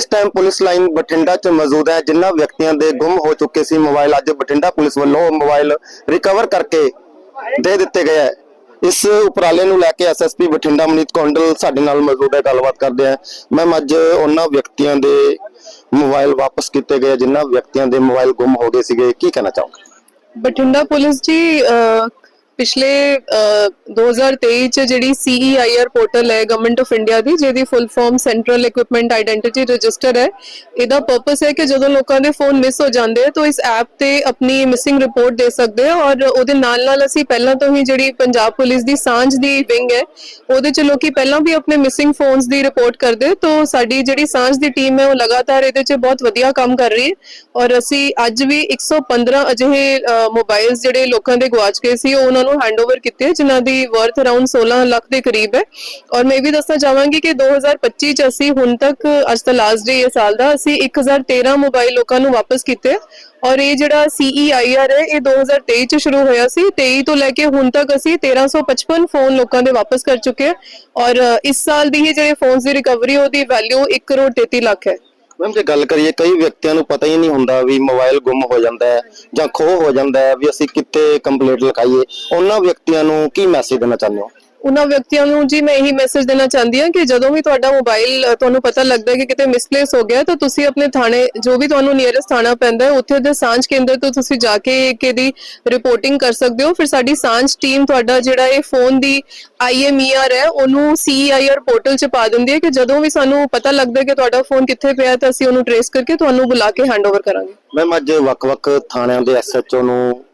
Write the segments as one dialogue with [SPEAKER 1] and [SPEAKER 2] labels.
[SPEAKER 1] ਇਸ time police line Bathinda 'ਚ ਮੌਜੂਦ ਹੈ ਜਿਨ੍ਹਾਂ ਵਿਅਕਤੀਆਂ ਦੇ ਗੁੰਮ ਹੋ ਚੁੱਕੇ ਸੀ ਮੋਬਾਈਲ ਅੱਜ ਬਠਿੰਡਾ ਪੁਲਿਸ ਵੱਲੋਂ ਮੋਬਾਈਲ ਰਿਕਵਰ ਕਰਕੇ ਦੇ ਦਿੱਤੇ ਗਏ ਹੈ। ਇਸ ਉਪਰਾਲੇ ਨੂੰ ਲੈ ਕੇ ਐਸਐਸਪੀ ਬਠਿੰਡਾ ਮਨੀਤ ਕੌਂਡਲ ਸਾਡੇ ਨਾਲ ਮੌਜੂਦ ਹੈ, ਗੱਲਬਾਤ ਕਰਦੇ ਆ ਮੈਮ ਅੱਜ ਉਹਨਾਂ ਵਿਅਕਤੀਆਂ ਦੇ ਮੋਬਾਈਲ ਵਾਪਸ ਕੀਤੇ ਗਏ ਜਿਨ੍ਹਾਂ ਵਿਅਕਤੀਆਂ ਦੇ ਮੋਬਾਈਲ ਗੁੰਮ ਹੋ ਗਏ ਸੀਗੇ, ਕੀ ਕਹਿਣਾ ਚਾਹੋਗੇ?
[SPEAKER 2] ਬਠਿੰਡਾ ਪੁਲਿਸ ਜੀ ਪਿਛਲੇ ਅਹ, 2023 ਚ ਜਿਹੜੀ CEIR ਪੋਰਟਲ ਹੈ ਗਵਰਨਮੈਂਟ ਆਫ ਇੰਡੀਆ ਦੀ ਜਿਹਦੀ full form central equipment identity register ਹੈ ਇਹਦਾ ਪਰਪਸ ਹੈ ਕਿ ਜਦੋਂ ਲੋਕਾਂ ਦੇ ਫੋਨ ਮਿਸ ਹੋ ਜਾਂਦੇ ਆ ਤਾਂ ਇਸ ਐਪ ਤੇ ਆਪਣੀ ਮਿਸਿੰਗ ਰਿਪੋਰਟ ਦੇ ਸਕਦੇ ਆ ਔਰ ਉਹਦੇ ਨਾਲ ਨਾਲ ਅਸੀਂ ਪਹਿਲਾਂ ਤੋਂ ਹੀ ਜਿਹੜੀ ਪੰਜਾਬ ਪੁਲਿਸ ਦੀ ਸਾਂਝ ਦੀ ਵਿੰਗ ਹੈ ਉਹਦੇ ਚ ਲੋਕੀ ਪਹਿਲਾਂ ਵੀ ਆਪਣੇ ਮਿਸਿੰਗ ਫੋਨਸ ਦੀ ਰਿਪੋਰਟ ਕਰਦੇ ਤਾਂ ਸਾਡੀ ਜਿਹੜੀ ਸਾਂਝ ਦੀ ਟੀਮ ਹੈ ਉਹ ਲਗਾਤਾਰ ਇਹਦੇ ਚ ਬਹੁਤ ਵਧੀਆ ਕੰਮ ਕਰ ਰਹੀ ਹੈ ਔਰ ਅਸੀਂ ਅੱਜ ਵੀ 115 ਅਜਿਹੇ ਮੋਬਾਈਲਸ ਜਿਹੜੇ ਲੋਕਾਂ ਦੇ ਗਵਾਚ ਗਏ ਸੀ ਉਹਨਾਂ ਨੂੰ ਹੈਂਡਓਵਰ ਕੀਤੇ ਆ, ਜਿਨ੍ਹਾਂ ਦੀ ਵਰਥ ਅਰਾਊਂਡ 16 ਲੱਖ ਦੇ ਕਰੀਬ ਹੈ ਔਰ ਮੈਂ ਇਹ ਵੀ ਦੱਸਣਾ ਚਾਹਾਂਗੀ ਕਿ 2025 ਚ ਅਸੀਂ ਹੁਣ ਤੱਕ ਅੱਜ ਤਾਂ ਲਾਸਟ ਡੇ ਇਹ ਸਾਲ ਦਾ ਅਸੀਂ 1013 ਮੋਬਾਈਲ ਲੋਕਾਂ ਨੂੰ ਵਾਪਸ ਕੀਤੇ ਔਰ ਇਹ ਜਿਹੜਾ CEIR ਹੈ ਇਹ 2023 ਚ ਸ਼ੁਰੂ ਹੋਇਆ ਸੀ 23 ਤੋਂ ਲੈ ਕੇ ਹੁਣ ਤੱਕ ਅਸੀਂ 1355 ਫੋਨ ਲੋਕਾਂ ਦੇ ਵਾਪਸ ਕਰ ਚੁੱਕੇ ਹਾਂ ਔਰ ਇਸ ਸਾਲ ਦੀ ਹੀ ਜਿਹੜੇ ਫੋਨਸ ਦੀ ਰਿਕਵਰੀ ਉਹਦੀ ਵੈਲਿਊ 1 ਕਰੋੜ 33 ਲੱਖ ਹੈ
[SPEAKER 1] ਮੈਮ ਜੇ ਗੱਲ ਕਰੀਏ, ਕਈ ਵਿਅਕਤੀਆਂ ਨੂੰ ਪਤਾ ਹੀ ਨਹੀਂ ਹੁੰਦਾ ਵੀ ਮੋਬਾਈਲ ਗੁੰਮ ਹੋ ਜਾਂਦਾ ਹੈ ਜਾਂ ਖੋਹ ਹੋ ਜਾਂਦਾ ਹੈ ਵੀ ਅਸੀਂ ਕਿੱਥੇ ਕੰਪਲੇਂਟ ਲਿਖਾਈਏ। ਉਹਨਾਂ ਵਿਅਕਤੀਆਂ ਨੂੰ ਕੀ ਮੈਸੇਜ ਦੇਣਾ ਚਾਹੁੰਦੇ ਹੋ?
[SPEAKER 2] ਉਹਨਾਂ ਵਿਅਕਤੀਆਂ ਨੂੰ ਜੀ ਮੈਂ ਇਹੀ ਮੈਸੇਜ ਦੇਣਾ ਚਾਹੁੰਦੀ ਹਾਂ ਕਿ ਜਦੋਂ ਵੀ ਤੁਹਾਡਾ ਮੋਬਾਈਲ ਤੁਹਾਨੂੰ ਪਤਾ ਲੱਗਦਾ ਹੈ ਕਿ ਕਿਤੇ ਮਿਸਪਲੇਸ ਹੋ ਗਿਆ ਤਾਂ ਤੁਸੀਂ ਆਪਣੇ ਥਾਣੇ, ਜੋ ਵੀ ਤੁਹਾਨੂੰ ਨੀਅਰੈਸਟ ਥਾਣਾ ਪੈਂਦਾ ਹੈ, ਉੱਥੇ ਦੇ ਸਾਂਝ ਕੇਂਦਰ ਤੋਂ ਤੁਸੀਂ ਜਾ ਕੇ ਇੱਕ ਰਿਪੋਰਟਿੰਗ ਕਰ ਸਕਦੇ ਹੋ। ਫਿਰ ਸਾਡੀ ਸਾਂਝ ਟੀਮ ਤੁਹਾਡਾ ਜਿਹੜਾ ਇਹ ਫੋਨ ਦੀ IMER ਹੈ, ਉਹਨੂੰ CEIR ਪੋਰਟਲ 'ਚ ਪਾ ਦਿੰਦੀ ਹੈ ਕਿ ਜਦੋਂ ਵੀ ਸਾਨੂੰ ਪਤਾ ਲੱਗਦਾ ਕਿ ਤੁਹਾਡਾ ਫੋਨ ਕਿੱਥੇ ਪਿਆ ਤਾਂ ਅਸੀਂ ਉਹਨੂੰ ਟਰੇਸ ਕਰਕੇ ਤੁਹਾਨੂੰ ਬੁਲਾ ਕੇ ਹੈਂਡਓਵਰ ਕਰਾਂਗੇ।
[SPEAKER 1] ਮੈਮ ਅੱਜ ਵੱਖ-ਵੱਖ ਥਾਣਿਆਂ ਦੇ ਐਸਐਚਓ ਨੂੰ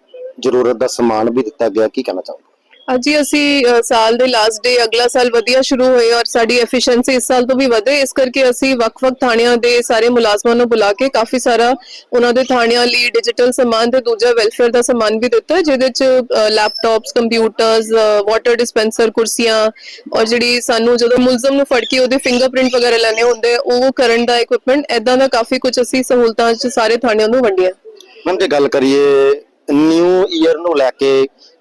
[SPEAKER 1] ਜ਼ਰੂਰਤ ਦਾ ਸਮਾਨ ਵੀ ਦਿੱਤਾ ਗਿਆ, ਕੀ ਕਹਿਣਾ ਚਾਹੋਗੇ?
[SPEAKER 2] ਅੱਜ ਅਸੀਂ ਅ, ਸਾਲ ਦੇ ਲਾਸਟ ਡੇ ਅਗਲਾ ਸਾਲ ਵਧੀਆ ਸ਼ੁਰੂ ਹੋਏ ਔਰ ਸਾਡੀ ਐਫੀਸ਼ੀਐਂਸੀ ਇਸ ਸਾਲ ਤੋਂ ਵੀ ਵਧੇ। ਇਸ ਕਰਕੇ ਅਸੀਂ ਵੱਖ-ਵੱਖ ਥਾਣਿਆਂ ਦੇ ਸਾਰੇ ਮੁਲਾਜ਼ਮਾਂ ਨੂੰ ਬੁਲਾ ਕੇ ਕਾਫੀ ਸਾਰਾ ਉਹਨਾਂ ਦੇ ਥਾਣਿਆਂ ਲਈ ਡਿਜੀਟਲ ਸਮਾਨ ਤੇ ਦੂਜਾ ਵੈਲਫੇਅਰ ਦਾ ਸਮਾਨ ਵੀ ਦਿੱਤਾ ਜਿਹਦੇ ਚ ਲੈਪਟਾਪਸ ਕੰਪਿਊਟਰਸ ਵਾਟਰ ਡਿਸਪੈਂਸਰ ਕੁਰਸੀਆਂ ਔਰ ਜਿਹੜੀ ਸਾਨੂੰ ਜਦੋਂ ਮੁਲਜ਼ਮ ਨੂੰ ਫੜ ਕੇ ਉਹਦੇ ਫਿੰਗਰਪ੍ਰਿੰਟ ਵਗੈਰਾ ਲੈਣੇ ਹੁੰਦੇ ਆ, ਉਹ ਕਰਨ ਦਾ ਇਕਵਿਪਮੈਂਟ ਐਦਾਂ ਦਾ ਕਾਫੀ ਕੁਝ ਅਸੀਂ ਸਹੂਲਤਾਂ ਚ ਸਾਰੇ ਥਾਣਿਆਂ ਨੂੰ ਵੰਡੀਆਂ।
[SPEAKER 1] ਮੈਮ ਜੇ ਗੱਲ ਕਰੀਏ ਨਿਊ ਈਅਰ ਨੂੰ ਲੈ ਕੇ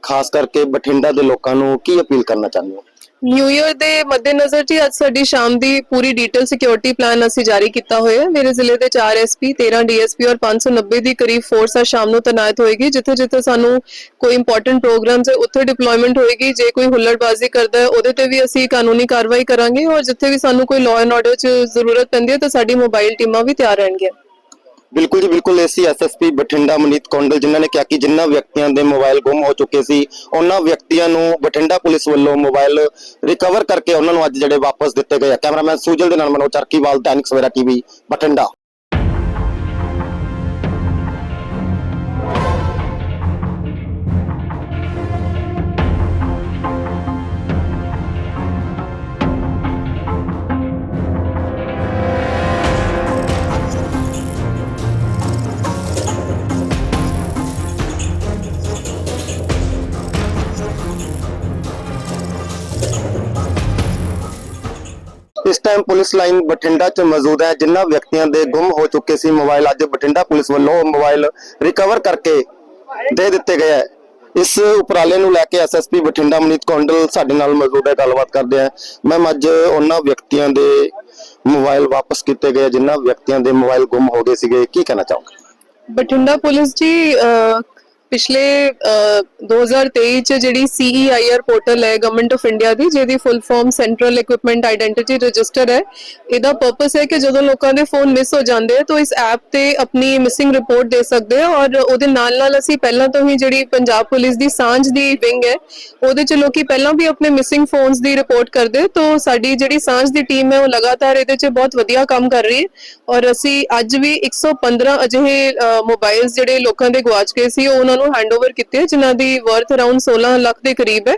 [SPEAKER 1] ਖਾਸ ਕਰਕੇ ਬਠਿੰਡਾ ਦੇ ਲੋਕਾਂ ਨੂੰ ਕੀ ਅਪੀਲ ਕਰਨਾ ਚਾਹੁੰਦੇ ਹੋ?
[SPEAKER 2] ਨਿਊ ਇਅਰ ਦੇ ਮੱਦੇਨਜ਼ਰ ਜੀ, ਅੱਜ ਸਾਡੀ ਸ਼ਾਮ ਦੀ ਪੂਰੀ ਡਿਟੇਲ ਸਿਕਿਉਰਿਟੀ ਪਲਾਨ ਅਸੀਂ ਜਾਰੀ ਕੀਤਾ ਹੋਇਆ ਹੈ। ਮੇਰੇ ਜ਼ਿਲ੍ਹੇ ਦੇ 4 ਐਸਪੀ 13 ਡੀਐਸਪੀ ਔਰ 590 ਦੀ ਕਰੀਬ ਫੋਰਸ ਆ ਸ਼ਾਮ ਨੂੰ ਤੈਨਾਤ ਹੋਏਗੀ ਜਿੱਥੇ ਜਿੱਥੇ ਸਾਨੂੰ ਕੋਈ ਇੰਪੋਰਟੈਂਟ ਪ੍ਰੋਗਰਾਮਸ ਹੈ ਉੱਥੇ ਡਿਪਲੋਇਮੈਂਟ ਹੋਏਗੀ, ਜੇ ਕੋਈ ਹੁੱਲੜਬਾਜ਼ੀ ਕਰਦਾ ਹੈ, ਉਹਦੇ ਤੇ ਵੀ ਅਸੀਂ ਕਾਨੂੰਨੀ ਕਾਰਵਾਈ ਕਰਾਂਗੇ ਔਰ ਜਿੱਥੇ ਵੀ ਸਾਨੂੰ ਕੋਈ ਲਾਅ ਐਂਡ ਆਰਡਰ 'ਚ ਜ਼ਰੂਰਤ ਪੈਂਦੀ ਹੈ, ਤਾਂ ਸਾਡੀ ਮੋਬਾਈਲ ਟੀਮਾਂ ਵੀ ਤਿਆਰ ਰਹਿਣਗੀਆਂ।
[SPEAKER 1] ਬਿਲਕੁਲ ਜੀ, ਬਿਲਕੁਲ ਏਸੀ ਐਸਐਸਪੀ ਬਠਿੰਡਾ ਮਨੀਤ ਕੌਂਡਲ ਜਿਨ੍ਹਾਂ ਨੇ ਕਿਹਾ ਕਿ ਜਿਨ੍ਹਾਂ ਵਿਅਕਤੀਆਂ ਦੇ ਮੋਬਾਈਲ ਗੁੰਮ ਹੋ ਚੁੱਕੇ ਸੀ, ਉਹਨਾਂ ਵਿਅਕਤੀਆਂ ਨੂੰ ਬਠਿੰਡਾ ਪੁਲਿਸ ਵੱਲੋਂ ਮੋਬਾਈਲ ਰਿਕਵਰ ਕਰਕੇ ਉਹਨਾਂ ਨੂੰ ਅੱਜ ਜਿਹੜੇ ਵਾਪਸ ਦਿੱਤੇ ਗਏ ਆ। ਕੈਮਰਾਮੈਨ ਸੂਜਲ ਦੇ ਨਾਲ ਮਨੋਜ ਚਰਕੀਵਾਲ, ਦੈਨਿਕ ਸਵੇਰਾ ਟੀਵੀ, ਬਠਿੰਡਾ। ਇਸ ਟਾਈਮ ਪੁਲਿਸ ਲਾਈਨ ਬਠਿੰਡਾ 'ਚ ਮੌਜੂਦ ਹੈ ਜਿਨ੍ਹਾਂ ਵਿਅਕਤੀਆਂ ਦੇ ਗੁੰਮ ਹੋ ਚੁੱਕੇ ਸੀ ਮੋਬਾਈਲ ਅੱਜ ਬਠਿੰਡਾ ਪੁਲਿਸ ਵੱਲੋਂ ਮੋਬਾਈਲ ਰਿਕਵਰ ਕਰਕੇ ਦੇ ਦਿੱਤੇ ਗਏ ਹੈ। ਇਸ ਉਪਰਾਲੇ ਨੂੰ ਲੈ ਕੇ ਐਸਐਸਪੀ ਬਠਿੰਡਾ ਮਨੀਤ ਕੌਂਡਲ ਸਾਡੇ ਨਾਲ ਮੌਜੂਦ ਹੈ, ਗੱਲਬਾਤ ਕਰਦੇ ਆ ਮੈਮ ਅੱਜ ਉਹਨਾਂ ਵਿਅਕਤੀਆਂ ਦੇ ਮੋਬਾਈਲ ਵਾਪਸ ਕੀਤੇ ਗਏ ਜਿਨ੍ਹਾਂ ਵਿਅਕਤੀਆਂ ਦੇ ਮੋਬਾਈਲ ਗੁੰਮ ਹੋ ਗਏ ਸੀਗੇ, ਕੀ ਕਹਿਣਾ ਚਾਹੋਗੇ?
[SPEAKER 2] ਬਠਿੰਡਾ ਪੁਲਿਸ ਜੀ ਪਿਛਲੇ ਅਹ, 2023 ਚ ਜਿਹੜੀ CEIR ਪੋਰਟਲ ਹੈ ਗਵਰਨਮੈਂਟ ਆਫ ਇੰਡੀਆ ਦੀ ਜਿਹਦੀ full form central equipment identity register ਹੈ ਇਹਦਾ ਪਰਪਸ ਹੈ ਕਿ ਜਦੋਂ ਲੋਕਾਂ ਦੇ ਫੋਨ ਮਿਸ ਹੋ ਜਾਂਦੇ ਆ ਤਾਂ ਇਸ ਐਪ ਤੇ ਆਪਣੀ ਮਿਸਿੰਗ ਰਿਪੋਰਟ ਦੇ ਸਕਦੇ ਆ ਔਰ ਉਹਦੇ ਨਾਲ ਨਾਲ ਅਸੀਂ ਪਹਿਲਾਂ ਤੋਂ ਹੀ ਜਿਹੜੀ ਪੰਜਾਬ ਪੁਲਿਸ ਦੀ ਸਾਂਝ ਦੀ ਵਿੰਗ ਹੈ ਉਹਦੇ ਚ ਲੋਕੀ ਪਹਿਲਾਂ ਵੀ ਆਪਣੇ ਮਿਸਿੰਗ ਫੋਨਸ ਦੀ ਰਿਪੋਰਟ ਕਰਦੇ ਤਾਂ ਸਾਡੀ ਜਿਹੜੀ ਸਾਂਝ ਦੀ ਟੀਮ ਹੈ ਉਹ ਲਗਾਤਾਰ ਇਹਦੇ ਚ ਬਹੁਤ ਵਧੀਆ ਕੰਮ ਕਰ ਰਹੀ ਹੈ ਔਰ ਅਸੀਂ ਅੱਜ ਵੀ 115 ਅਜਿਹੇ ਮੋਬਾਈਲਸ ਜਿਹੜੇ ਲੋਕਾਂ ਦੇ ਗਵਾਚ ਗਏ ਸੀ ਉਹਨਾਂ ਉਹਨਾਂ ਨੂੰ ਹੈਂਡਓਵਰ ਕੀਤੇ ਆ, ਜਿਨ੍ਹਾਂ ਦੀ ਵਰਥ ਅਰਾਊਂਡ 16 ਲੱਖ ਦੇ ਕਰੀਬ ਹੈ।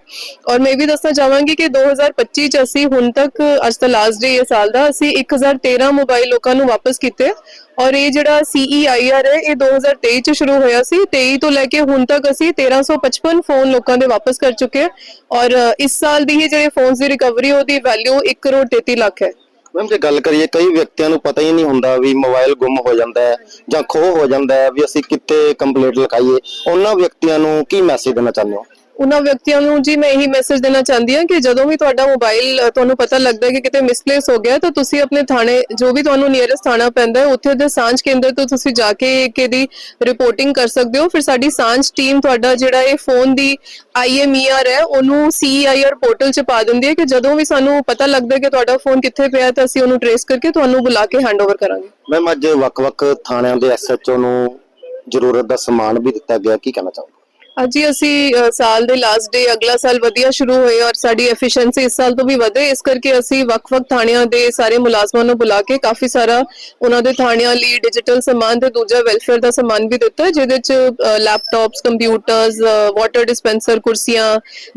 [SPEAKER 2] ਔਰ ਮੈਂ ਇਹ ਵੀ ਦੱਸਣਾ ਚਾਹਾਂਗੀ ਕਿ 2025 ਚ ਅਸੀਂ ਹੁਣ ਤੱਕ ਅੱਜ ਤਾਂ ਲਾਸਟ ਡੇ ਇਹ ਸਾਲ ਦਾ ਅਸੀਂ 1013 ਮੋਬਾਈਲ ਲੋਕਾਂ ਨੂੰ ਵਾਪਸ ਕੀਤੇ। ਔਰ ਇਹ ਜਿਹੜਾ CEIR ਹੈ ਇਹ 2023 ਚ ਸ਼ੁਰੂ ਹੋਇਆ ਸੀ। 23 ਤੋਂ ਲੈ ਕੇ ਹੁਣ ਤੱਕ ਅਸੀਂ 1355 ਫੋਨ ਲੋਕਾਂ ਦੇ ਵਾਪਸ ਕਰ ਚੁੱਕੇ ਹਾਂ। ਔਰ ਇਸ ਸਾਲ ਦੀ ਹੀ ਜਿਹੜੇ ਫੋਨਸ ਦੀ ਰਿਕਵਰੀ ਉਹਦੀ ਵੈਲਿਊ 1 ਕਰੋੜ 33 ਲੱਖ ਹੈ।
[SPEAKER 1] ਮੈਮ ਜੇ ਗੱਲ ਕਰੀਏ, ਕਈ ਵਿਅਕਤੀਆਂ ਨੂੰ ਪਤਾ ਹੀ ਨਹੀਂ ਹੁੰਦਾ ਵੀ ਮੋਬਾਈਲ ਗੁੰਮ ਹੋ ਜਾਂਦਾ ਹੈ ਜਾਂ ਖੋਹ ਹੋ ਜਾਂਦਾ ਹੈ ਵੀ ਅਸੀਂ ਕਿੱਥੇ ਕੰਪਲੇਂਟ ਲਿਖਾਈਏ। ਉਹਨਾਂ ਵਿਅਕਤੀਆਂ ਨੂੰ ਕੀ ਮੈਸੇਜ ਦੇਣਾ ਚਾਹੁੰਦੇ ਹੋ?
[SPEAKER 2] ਉਹਨਾਂ ਵਿਅਕਤੀਆਂ ਨੂੰ ਜੀ ਮੈਂ ਇਹੀ ਮੈਸੇਜ ਦੇਣਾ ਚਾਹੁੰਦੀ ਹਾਂ ਕਿ ਜਦੋਂ ਵੀ ਤੁਹਾਡਾ ਮੋਬਾਈਲ ਤੁਹਾਨੂੰ ਪਤਾ ਲੱਗਦਾ ਕਿ ਕਿਤੇ ਮਿਸਪਲੇਸ ਹੋ ਗਿਆ ਤਾਂ ਤੁਸੀਂ ਆਪਣੇ ਥਾਣੇ, ਜੋ ਵੀ ਤੁਹਾਨੂੰ ਨੀਅਰੈਸਟ ਥਾਣਾ ਪੈਂਦਾ ਹੈ, ਉੱਥੇ ਦੇ ਸਾਂਝ ਕੇਂਦਰ ਤੋਂ ਤੁਸੀਂ ਜਾ ਕੇ ਇੱਕ ਰਿਪੋਰਟਿੰਗ ਕਰ ਸਕਦੇ ਹੋ। ਫਿਰ ਸਾਡੀ ਸਾਂਝ ਟੀਮ ਤੁਹਾਡਾ ਜਿਹੜਾ ਇਹ ਫੋਨ ਦੀ IMER ਹੈ, ਉਹਨੂੰ CEIR ਪੋਰਟਲ 'ਚ ਪਾ ਦਿੰਦੀ ਹੈ ਕਿ ਜਦੋਂ ਵੀ ਸਾਨੂੰ ਪਤਾ ਲੱਗਦਾ ਕਿ ਤੁਹਾਡਾ ਫੋਨ ਕਿੱਥੇ ਪਿਆ ਤਾਂ ਅਸੀਂ ਉਹਨੂੰ ਟਰੇਸ ਕਰਕੇ ਤੁਹਾਨੂੰ ਬੁਲਾ ਕੇ ਹੈਂਡਓਵਰ ਕਰਾਂਗੇ।
[SPEAKER 1] ਮੈਮ ਅੱਜ ਵੱਖ-ਵੱਖ ਥਾਣਿਆਂ ਦੇ ਐਸਐਚਓ ਨੂੰ ਜ਼ਰੂਰਤ ਦਾ ਸਮਾਨ ਵੀ ਦਿੱਤਾ ਗਿਆ, ਕੀ ਕਹਿਣਾ ਚਾਹੋਗੇ?
[SPEAKER 2] ਅੱਜ ਅਸੀਂ ਸਾਲ ਦੇ ਲਾਸਟ ਡੇ ਅਗਲਾ ਸਾਲ ਵਧੀਆ ਸ਼ੁਰੂ ਹੋਏ ਔਰ ਸਾਡੀ ਐਫੀਸ਼ੀਐਂਸੀ ਇਸ ਸਾਲ ਤੋਂ ਵੀ ਵਧੇ। ਇਸ ਕਰਕੇ ਅਸੀਂ ਵੱਖ-ਵੱਖ ਥਾਣਿਆਂ ਦੇ ਸਾਰੇ ਮੁਲਾਜ਼ਮਾਂ ਨੂੰ ਬੁਲਾ ਕੇ ਕਾਫੀ ਸਾਰਾ ਉਹਨਾਂ ਦੇ ਥਾਣਿਆਂ ਲਈ ਡਿਜੀਟਲ ਸਮਾਨ ਤੇ ਦੂਜਾ ਵੈਲਫੇਅਰ ਦਾ ਸਮਾਨ ਵੀ ਦਿੱਤਾ, ਜਿਹਦੇ ਚ ਲੈਪਟਾਪਸ ਕੰਪਿਊਟਰਸ ਵਾਟਰ ਡਿਸਪੈਂਸਰ ਕੁਰਸੀਆਂ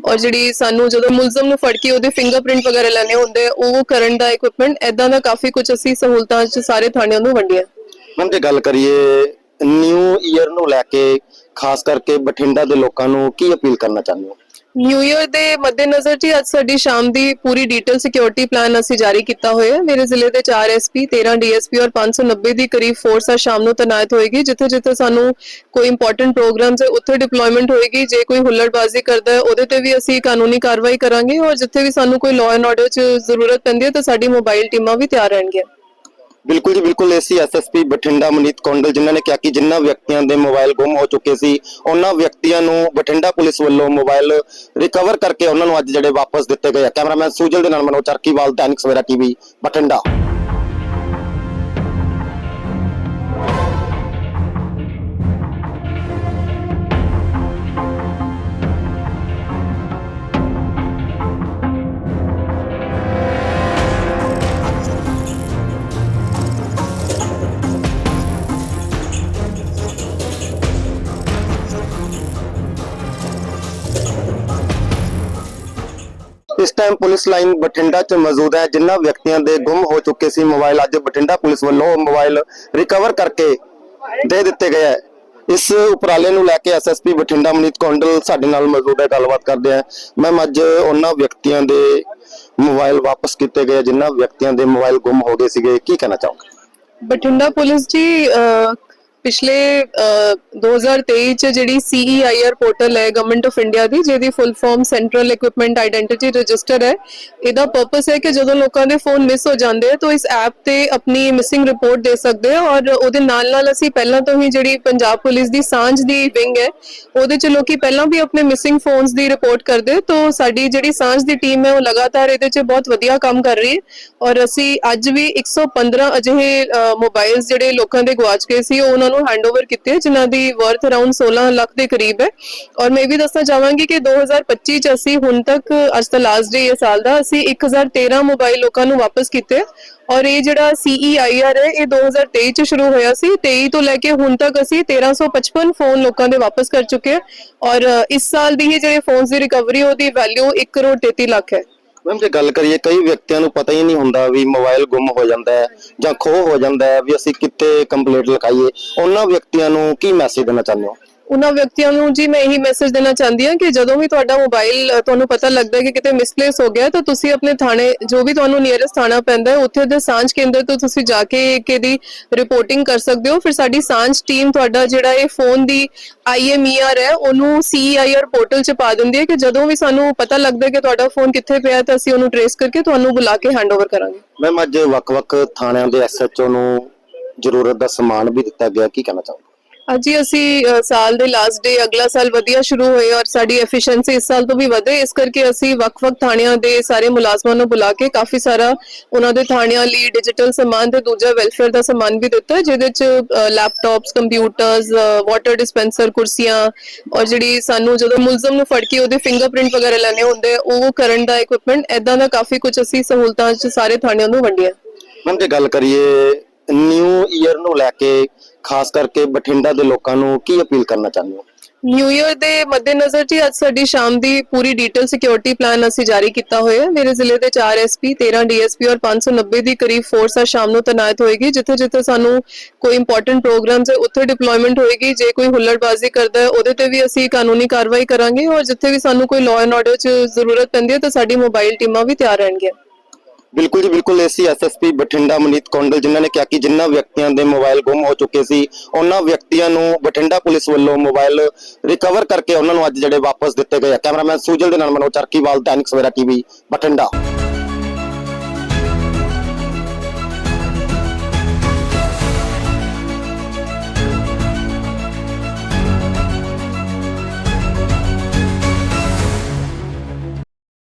[SPEAKER 2] ਔਰ ਜਿਹੜੀ ਸਾਨੂੰ ਜਦੋਂ ਮੁਲਜ਼ਮ ਨੂੰ ਫੜ ਕੇ ਉਹਦੇ ਫਿੰਗਰਪ੍ਰਿੰਟ ਵਗੈਰਾ ਲੈਣੇ ਹੁੰਦੇ ਉਹ ਕਰਨ ਦਾ ਇਕਵਿਪਮੈਂਟ ਐਦਾਂ ਦਾ ਕਾਫੀ ਕੁਝ ਅਸੀਂ ਸਹੂਲਤਾਂ ਚ ਸਾਰੇ ਥਾਣਿਆਂ ਨੂੰ ਵੰਡਿਆ।
[SPEAKER 1] ਮੈਮ ਜੇ ਗੱਲ ਕਰੀਏ ਨਿਊ ਈਅਰ ਨੂੰ ਲੈ ਕੇ ਖਾਸ ਕਰਕੇ ਬਠਿੰਡਾ ਦੇ ਲੋਕਾਂ ਨੂੰ ਕੀ ਅਪੀਲ ਕਰਨਾ ਚਾਹੁੰਦੇ ਹੋ?
[SPEAKER 2] ਨਿਊ ਇਅਰ ਦੇ ਮੱਦੇਨਜ਼ਰ ਜੀ, ਅੱਜ ਸਾਡੀ ਸ਼ਾਮ ਦੀ ਪੂਰੀ ਡਿਟੇਲ ਸਿਕਿਉਰਿਟੀ ਪਲਾਨ ਅਸੀਂ ਜਾਰੀ ਕੀਤਾ ਹੋਇਆ ਹੈ। ਮੇਰੇ ਜ਼ਿਲ੍ਹੇ ਦੇ 4 ਐਸਪੀ 13 ਡੀਐਸਪੀ ਔਰ 590 ਦੀ ਕਰੀਬ ਫੋਰਸ ਆ ਸ਼ਾਮ ਨੂੰ ਤੈਨਾਤ ਹੋਏਗੀ ਜਿੱਥੇ ਜਿੱਥੇ ਸਾਨੂੰ ਕੋਈ ਇੰਪੋਰਟੈਂਟ ਪ੍ਰੋਗਰਾਮਸ ਹੈ, ਉੱਥੇ ਡਿਪਲੋਇਮੈਂਟ ਹੋਏਗੀ। ਜੇ ਕੋਈ ਹੁੱਲੜਬਾਜ਼ੀ ਕਰਦਾ ਹੈ, ਉਹਦੇ ਤੇ ਵੀ ਅਸੀਂ ਕਾਨੂੰਨੀ ਕਾਰਵਾਈ ਕਰਾਂਗੇ ਔਰ ਜਿੱਥੇ ਵੀ ਸਾਨੂੰ ਕੋਈ ਲਾਅ ਐਂਡ ਆਰਡਰ 'ਚ ਜ਼ਰੂਰਤ ਪੈਂਦੀ ਹੈ, ਤਾਂ ਸਾਡੀ ਮੋਬਾਈਲ ਟੀਮਾਂ ਵੀ ਤਿਆਰ ਰਹਿਣਗੀਆਂ।
[SPEAKER 1] ਬਿਲਕੁਲ ਜੀ, ਬਿਲਕੁਲ ਏਸੀ ਐਸਐਸਪੀ ਬਠਿੰਡਾ ਮਨੀਤ ਕੌਂਡਲ ਜਿਨ੍ਹਾਂ ਨੇ ਕਿਹਾ ਕਿ ਜਿਨ੍ਹਾਂ ਵਿਅਕਤੀਆਂ ਦੇ ਮੋਬਾਈਲ ਗੁੰਮ ਹੋ ਚੁੱਕੇ ਸੀ, ਉਹਨਾਂ ਵਿਅਕਤੀਆਂ ਨੂੰ ਬਠਿੰਡਾ ਪੁਲਿਸ ਵੱਲੋਂ ਮੋਬਾਈਲ ਰਿਕਵਰ ਕਰਕੇ ਉਹਨਾਂ ਨੂੰ ਅੱਜ ਜਿਹੜੇ ਵਾਪਸ ਦਿੱਤੇ ਗਏ ਆ। ਕੈਮਰਾਮੈਨ ਸੁਜਲ ਦੇ ਨਾਲ ਮਨੋਜ ਚਰਕੀਵਾਲ, ਦੈਨਿਕ ਸਵੇਰਾ ਟੀਵੀ, ਬਠਿੰਡਾ। ਇਸ ਟਾਈਮ ਪੁਲਿਸ ਲਾਈਨ ਬਠਿੰਡਾ 'ਚ ਮੌਜੂਦ ਹੈ ਜਿਨ੍ਹਾਂ ਵਿਅਕਤੀਆਂ ਦੇ ਗੁੰਮ ਹੋ ਚੁੱਕੇ ਸੀ ਮੋਬਾਈਲ ਅੱਜ ਬਠਿੰਡਾ ਪੁਲਿਸ ਵੱਲੋਂ ਮੋਬਾਈਲ ਰਿਕਵਰ ਕਰਕੇ ਦੇ ਦਿੱਤੇ ਗਏ ਹੈ। ਇਸ ਉਪਰਾਲੇ ਨੂੰ ਲੈ ਕੇ ਐਸਐਸਪੀ ਬਠਿੰਡਾ ਮਨੀਤ ਕੌਂਡਲ ਸਾਡੇ ਨਾਲ ਮੌਜੂਦ ਹੈ, ਗੱਲਬਾਤ ਕਰਦੇ ਆ ਮੈਮ ਅੱਜ ਉਹਨਾਂ ਵਿਅਕਤੀਆਂ ਦੇ ਮੋਬਾਈਲ ਵਾਪਸ ਕੀਤੇ ਗਏ ਜਿਨ੍ਹਾਂ ਵਿਅਕਤੀਆਂ ਦੇ ਮੋਬਾਈਲ ਗੁੰਮ ਹੋ ਗਏ ਸੀਗੇ, ਕੀ ਕਹਿਣਾ ਚਾਹੋਗੇ?
[SPEAKER 2] ਬਠਿੰਡਾ ਪੁਲਿਸ ਜੀ ਪਿਛਲੇ ਅ, 2023 ਚ ਜਿਹੜੀ CEIR ਪੋਰਟਲ ਹੈ ਗਵਰਨਮੈਂਟ ਆਫ ਇੰਡੀਆ ਦੀ ਜਿਹਦੀ full form central equipment identity register ਹੈ ਇਹਦਾ ਪਰਪਸ ਹੈ ਕਿ ਜਦੋਂ ਲੋਕਾਂ ਦੇ ਫੋਨ ਮਿਸ ਹੋ ਜਾਂਦੇ ਆ ਤਾਂ ਇਸ ਐਪ ਤੇ ਆਪਣੀ ਮਿਸਿੰਗ ਰਿਪੋਰਟ ਦੇ ਸਕਦੇ ਆ ਔਰ ਉਹਦੇ ਨਾਲ ਨਾਲ ਅਸੀਂ ਪਹਿਲਾਂ ਤੋਂ ਹੀ ਜਿਹੜੀ ਪੰਜਾਬ ਪੁਲਿਸ ਦੀ ਸਾਂਝ ਦੀ ਵਿੰਗ ਹੈ ਉਹਦੇ ਚ ਲੋਕੀ ਪਹਿਲਾਂ ਵੀ ਆਪਣੇ ਮਿਸਿੰਗ ਫੋਨਸ ਦੀ ਰਿਪੋਰਟ ਕਰਦੇ ਤਾਂ ਸਾਡੀ ਜਿਹੜੀ ਸਾਂਝ ਦੀ ਟੀਮ ਹੈ ਉਹ ਲਗਾਤਾਰ ਇਹਦੇ ਚ ਬਹੁਤ ਵਧੀਆ ਕੰਮ ਕਰ ਰਹੀ ਹੈ ਔਰ ਅਸੀਂ ਅੱਜ ਵੀ 115 ਅਜਿਹੇ ਮੋਬਾਈਲਸ ਜਿਹੜੇ ਲੋਕਾਂ ਦੇ ਗਵਾਚ ਗਏ ਸੀ ਉਹਨਾਂ ਉਹਨਾਂ ਨੂੰ ਹੈਂਡਓਵਰ ਕੀਤੇ ਜਿਨ੍ਹਾਂ ਦੀ ਵਰਥ ਅਰਾਊਂਡ 16 ਲੱਖ ਦੇ ਕਰੀਬ ਹੈ। ਔਰ ਮੈਂ ਇਹ ਵੀ ਦੱਸਣਾ ਚਾਹਾਂਗੀ ਕਿ 2025 ਚ ਅਸੀਂ ਹੁਣ ਤੱਕ, ਅੱਜ ਤਾਂ ਲਾਸਟ ਡੇ ਇਹ ਸਾਲ ਦਾ, ਅਸੀਂ 1013 ਮੋਬਾਈਲ ਲੋਕਾਂ ਨੂੰ ਵਾਪਸ ਕੀਤੇ। ਔਰ ਇਹ ਜਿਹੜਾ CEIR ਹੈ, ਇਹ 2023 ਚ ਸ਼ੁਰੂ ਹੋਇਆ ਸੀ। 23 ਤੋਂ ਲੈ ਕੇ ਹੁਣ ਤੱਕ ਅਸੀਂ 1355 ਫੋਨ ਲੋਕਾਂ ਦੇ ਵਾਪਸ ਕਰ ਚੁੱਕੇ ਔਰ ਇਸ ਸਾਲ ਦੀ ਹੀ ਜਿਹੜੇ ਫੋਨਸ ਦੀ ਰਿਕਵਰੀ ਉਹਦੀ ਵੈਲਿਊ 1 ਕਰੋੜ 33 ਲੱਖ ਹੈ।
[SPEAKER 1] ਮੈਮ ਜੇ ਗੱਲ ਕਰੀਏ, ਕਈ ਵਿਅਕਤੀਆਂ ਨੂੰ ਪਤਾ ਹੀ ਨਹੀਂ ਹੁੰਦਾ ਵੀ ਮੋਬਾਈਲ ਗੁੰਮ ਹੋ ਜਾਂਦਾ ਹੈ ਜਾਂ ਖੋਹ ਹੋ ਜਾਂਦਾ ਹੈ ਵੀ ਅਸੀਂ ਕਿੱਥੇ ਕੰਪਲੇਂਟ ਲਿਖਾਈਏ। ਉਹਨਾਂ ਵਿਅਕਤੀਆਂ ਨੂੰ ਕੀ ਮੈਸੇਜ ਦੇਣਾ ਚਾਹੁੰਦੇ ਹੋ?
[SPEAKER 2] ਉਹਨਾਂ ਵਿਅਕਤੀਆਂ ਨੂੰ ਜੀ ਮੈਂ ਇਹੀ ਮੈਸੇਜ ਦੇਣਾ ਚਾਹੁੰਦੀ ਹਾਂ ਕਿ ਜਦੋਂ ਵੀ ਤੁਹਾਡਾ ਮੋਬਾਈਲ ਅ, ਤੁਹਾਨੂੰ ਪਤਾ ਲੱਗਦਾ ਹੈ ਕਿ ਕਿਤੇ ਮਿਸਪਲੇਸ ਹੋ ਗਿਆ ਹੈ ਤਾਂ ਤੁਸੀਂ ਆਪਣੇ ਥਾਣੇ ਜੋ ਵੀ ਤੁਹਾਨੂੰ ਨੀਅਰੈਸਟ ਥਾਣਾ ਪੈਂਦਾ ਹੈ ਉੱਥੇ ਦੇ ਸਾਂਝ ਕੇਂਦਰ ਤੋਂ ਤੁਸੀਂ ਜਾ ਕੇ ਇੱਕ ਇਹਦੀ ਰਿਪੋਰਟਿੰਗ ਕਰ ਸਕਦੇ ਹੋ। ਫਿਰ ਸਾਡੀ ਸਾਂਝ ਟੀਮ ਤੁਹਾਡਾ ਜਿਹੜਾ ਇਹ ਫੋਨ ਦੀ IMER ਹੈ ਉਹਨੂੰ CEIR ਪੋਰਟਲ 'ਚ ਪਾ ਦਿੰਦੀ ਹੈ ਕਿ ਜਦੋਂ ਵੀ ਸਾਨੂੰ ਪਤਾ ਲੱਗਦਾ ਹੈ ਕਿ ਤੁਹਾਡਾ ਫੋਨ ਕਿੱਥੇ ਪਿਆ ਹੈ ਤਾਂ ਅਸੀਂ ਉਹਨੂੰ ਟਰੇਸ ਕਰਕੇ ਤੁਹਾਨੂੰ ਬੁਲਾ ਕੇ ਹੈਂਡਓਵਰ ਕਰਾਂਗੇ।
[SPEAKER 1] ਮੈਮ ਅੱਜ ਵੱਖ-ਵੱਖ ਥਾਣਿਆਂ ਦੇ ਐਸਐਚਓ ਨੂੰ ਜ਼ਰੂਰਤ ਦਾ ਸਮਾਨ ਵੀ ਦਿੱਤਾ ਗਿਆ ਕੀ ਕਹਿਣਾ ਚਾਹੋਗੇ?
[SPEAKER 2] ਅੱਜ ਅਸੀਂ ਅ, ਸਾਲ ਦੇ ਲਾਸਟ ਡੇ ਅਗਲਾ ਸਾਲ ਵਧੀਆ ਸ਼ੁਰੂ ਹੋਏ ਔਰ ਸਾਡੀ ਐਫੀਸ਼ੀਐਂਸੀ ਇਸ ਸਾਲ ਤੋਂ ਵੀ ਵਧੇ। ਇਸ ਕਰਕੇ ਅਸੀਂ ਵੱਖ-ਵੱਖ ਥਾਣਿਆਂ ਦੇ ਸਾਰੇ ਮੁਲਾਜ਼ਮਾਂ ਨੂੰ ਬੁਲਾ ਕੇ ਕਾਫੀ ਸਾਰਾ ਉਹਨਾਂ ਦੇ ਥਾਣਿਆਂ ਲਈ ਡਿਜੀਟਲ ਸਮਾਨ ਤੇ ਦੂਜਾ ਵੈਲਫੇਅਰ ਦਾ ਸਮਾਨ ਵੀ ਦਿੱਤਾ ਹੈ, ਜਿਹਦੇ ਚ ਲੈਪਟਾਪਸ ਕੰਪਿਊਟਰਸ ਵਾਟਰ ਡਿਸਪੈਂਸਰ ਕੁਰਸੀਆਂ ਔਰ ਜਿਹੜੀ ਸਾਨੂੰ ਜਦੋਂ ਮੁਲਜ਼ਮ ਨੂੰ ਫੜ ਕੇ ਉਹਦੇ ਫਿੰਗਰਪ੍ਰਿੰਟ ਵਗੈਰਾ ਲੈਣੇ ਹੁੰਦੇ ਆ, ਉਹ ਕਰਨ ਦਾ ਇਕਵਿਪਮੈਂਟ ਐਦਾਂ ਦਾ ਕਾਫੀ ਕੁਝ ਅਸੀਂ ਸਹੂਲਤਾਂ ਚ ਸਾਰੇ ਥਾਣਿਆਂ ਨੂੰ ਵੰਡਿਆ।
[SPEAKER 1] ਮੈਮ ਜੇ ਗੱਲ ਕਰੀਏ ਨਿਊ ਈਅਰ ਨੂੰ ਲੈ ਕੇ ਖਾਸ ਕਰਕੇ ਬਠਿੰਡਾ ਦੇ ਲੋਕਾਂ ਨੂੰ ਕੀ ਅਪੀਲ ਕਰਨਾ ਚਾਹੁੰਦੇ ਹੋ?
[SPEAKER 2] ਨਿਊ ਇਅਰ ਦੇ ਮੱਦੇਨਜ਼ਰ ਜੀ, ਅੱਜ ਸਾਡੀ ਸ਼ਾਮ ਦੀ ਪੂਰੀ ਡਿਟੇਲ ਸਿਕਿਉਰਿਟੀ ਪਲਾਨ ਅਸੀਂ ਜਾਰੀ ਕੀਤਾ ਹੋਇਆ। ਹੈ ਮੇਰੇ ਜ਼ਿਲ੍ਹੇ ਦੇ 4 ਐਸਪੀ 13 ਡੀਐਸਪੀ ਔਰ 590 ਦੀ ਕਰੀਬ ਫੋਰਸ ਆ ਸ਼ਾਮ ਨੂੰ ਤੈਨਾਤ ਹੋਏਗੀ। ਜਿੱਥੇ ਜਿੱਥੇ ਸਾਨੂੰ ਕੋਈ ਇੰਪੋਰਟੈਂਟ ਪ੍ਰੋਗਰਾਮਸ ਹੈ ਉੱਥੇ ਡਿਪਲੋਇਮੈਂਟ ਹੋਏਗੀ। ਜੇ ਕੋਈ ਹੁੱਲੜਬਾਜ਼ੀ ਕਰਦਾ ਹੈ, ਉਹਦੇ ਤੇ ਵੀ ਅਸੀਂ ਕਾਨੂੰਨੀ ਕਾਰਵਾਈ ਕਰਾਂਗੇ। ਔਰ ਜਿੱਥੇ ਵੀ ਸਾਨੂੰ ਕੋਈ ਲਾਅ ਐਂਡ ਆਰਡਰ 'ਚ ਜ਼ਰੂਰਤ ਪੈਂਦੀ ਹੈ, ਤਾਂ ਸਾਡੀ ਮੋਬਾਈਲ ਟੀਮਾਂ ਵੀ ਤਿਆਰ ਰਹਿਣਗੀਆਂ।
[SPEAKER 1] ਬਿਲਕੁਲ ਜੀ, ਬਿਲਕੁਲ ਏਸੀ ਐਸਐਸਪੀ ਬਠਿੰਡਾ ਮਨੀਤ ਕੌਂਡਲ ਜਿਨ੍ਹਾਂ ਨੇ ਕਿਹਾ ਕਿ ਜਿਨ੍ਹਾਂ ਵਿਅਕਤੀਆਂ ਦੇ ਮੋਬਾਈਲ ਗੁੰਮ ਹੋ ਚੁੱਕੇ ਸੀ, ਉਹਨਾਂ ਵਿਅਕਤੀਆਂ ਨੂੰ ਬਠਿੰਡਾ ਪੁਲਿਸ ਵੱਲੋਂ ਮੋਬਾਈਲ ਰਿਕਵਰ ਕਰਕੇ ਉਹਨਾਂ ਨੂੰ ਅੱਜ ਜਿਹੜੇ ਵਾਪਸ ਦਿੱਤੇ ਗਏ ਆ। ਕੈਮਰਾਮੈਨ ਸੂਜਲ ਦੇ ਨਾਲ ਮਨੋਜ ਚਰਕੀਵਾਲ, ਦੈਨਿਕ ਸਵੇਰਾ ਟੀਵੀ, ਬਠਿੰਡਾ।